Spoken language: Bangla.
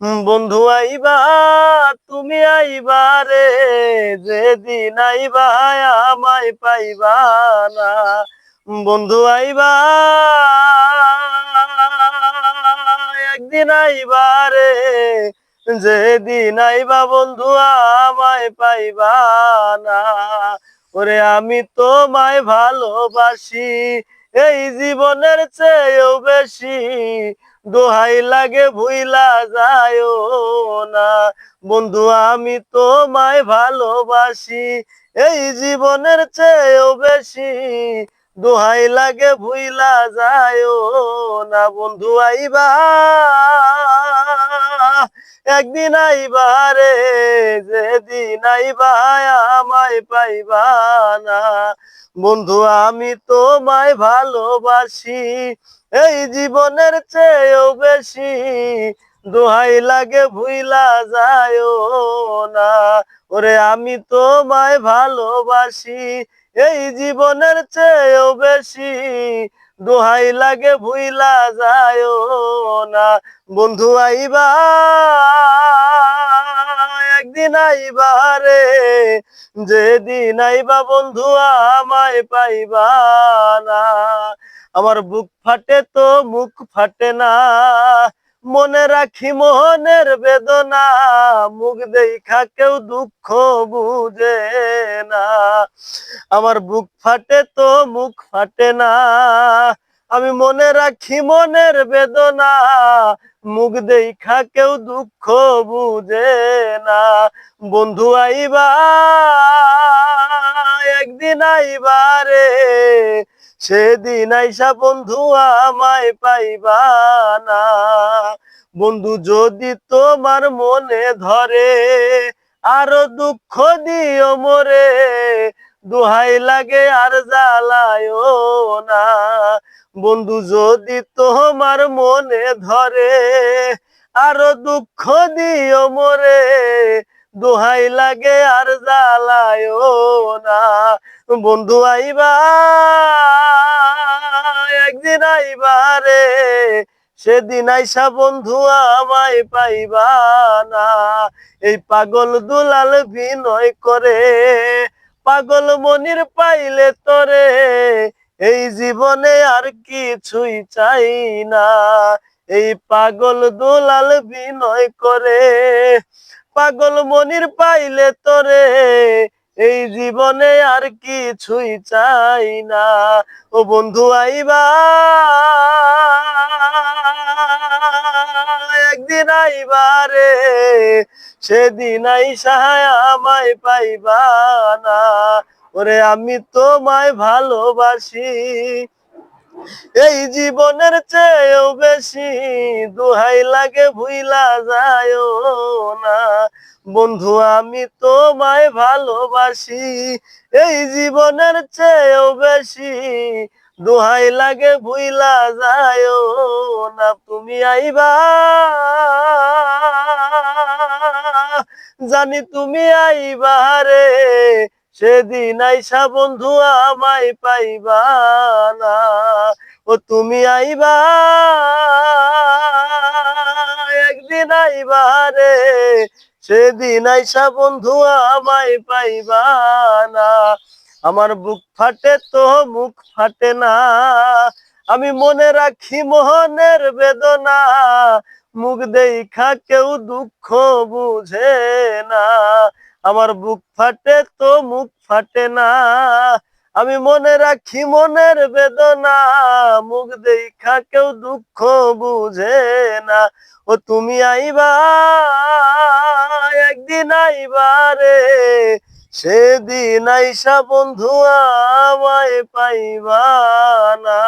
বন্ধু আইবা, তুমি আইবা রে, যেদিন আইবা আমায় পাইবা না। বন্ধু আইবা, একদিন আইবা রে, যেদিন আইবা বন্ধু আমায় পাইবা না। ওরে আমি তোমায় ভালোবাসি, এই জীবনের চেয়েও বেশি দোহাই লাগে ভুইলা যায় না। বন্ধু, আমি তোমায় ভালোবাসি, এই জীবনের চেয়েও বেশি। দোহাই লাগে ভুইলা যায় না। বন্ধু, আইবা। একদিন আইবা রে যেদিন আইবা আমায় পাইবা না। বন্ধু, আমি তোমায় ভালোবাসি, এই জীবনের চেয়েও বেশি। দোহাই লাগে, ভুইলা যায় না। ওরে, আমি তোমায় ভালোবাসি, এই জীবনের চেয়েও বেশি। দোহাই লাগে ভুইলা যায় না। বন্ধু আইবা, একদিন আইবা রে। যেদিন আইবা বন্ধু আমায় পাইবা না। আমার বুক ফাটে তো মুখ ফাটে না। মনে রাখি মোহনের বেদনা, মুখ দেখা কেউ দুঃখ বুঝে না। আমার বুক ফাটে তো মুখ ফাটে না। আমি মনে রাখি মনের বেদনা, মুখ দেখা কেউ দুঃখ বুঝে না। বন্ধু আইবা, একদিন আইবা রে সেদিন আইসা বন্ধু আমায় পাইবা না। বন্ধু, যদি তোমার মনে ধরে, আরও দুঃখ দিও মোরে। দুহাই লাগে আর জ্বালায়ও না। বন্ধু, যদি তোমার মনে ধরে, আরও দুঃখ দিও মোরে। দোহাই লাগে আর জ্বালায় না। বন্ধু, আইবা আইবা সেদিন আইসা বন্ধু আমায় পাইবা না। এই পাগল দুলাল বিনয় করে, পাগল মনির পাইলে তোরে, এই জীবনে আর কিছুই চাই না। এই পাগল দুলাল বিনয় করে, পাগল মনির পাইলে তোরে এই জীবনে আর কিছুই চাই না। ও বন্ধু আইবা একদিন আইবা রে সেদিন আইসা আমায় পাইবা না। ওরে, আমি তোমায় ভালোবাসি। এই জীবনের চেয়েও বেশি দুহাই লাগে, ভুইলা যায় না। বন্ধু, আমি তোমায় ভালোবাসি, এই জীবনের চেয়েও বেশি দোহাই লাগে, ভুইলা যায় না। তুমি আইবা, জানি তুমি আইবা রে, সেদিন আইসা বন্ধু আমায় পাইবা না। ও তুমি আইবা, একদিন আইবা রে, সেদিন আইসা বন্ধু আমায় পাইবা না। আমার বুক ফাটে তো মুখ ফাটে না, আমি মনে রাখি মোহনের বেদনা, মুখ দেখা কেউ দুঃখ বুঝে না। আমার বুক ফাটে তো মুখ ফাটে না আমি মনে রাখি মনের বেদনা, মুখ দেখা কেউ দুঃখ বুঝে না। ও তুমি আইবা, একদিন আইবা রে। সেদিন আইসা বন্ধু আমায় পাইবা না।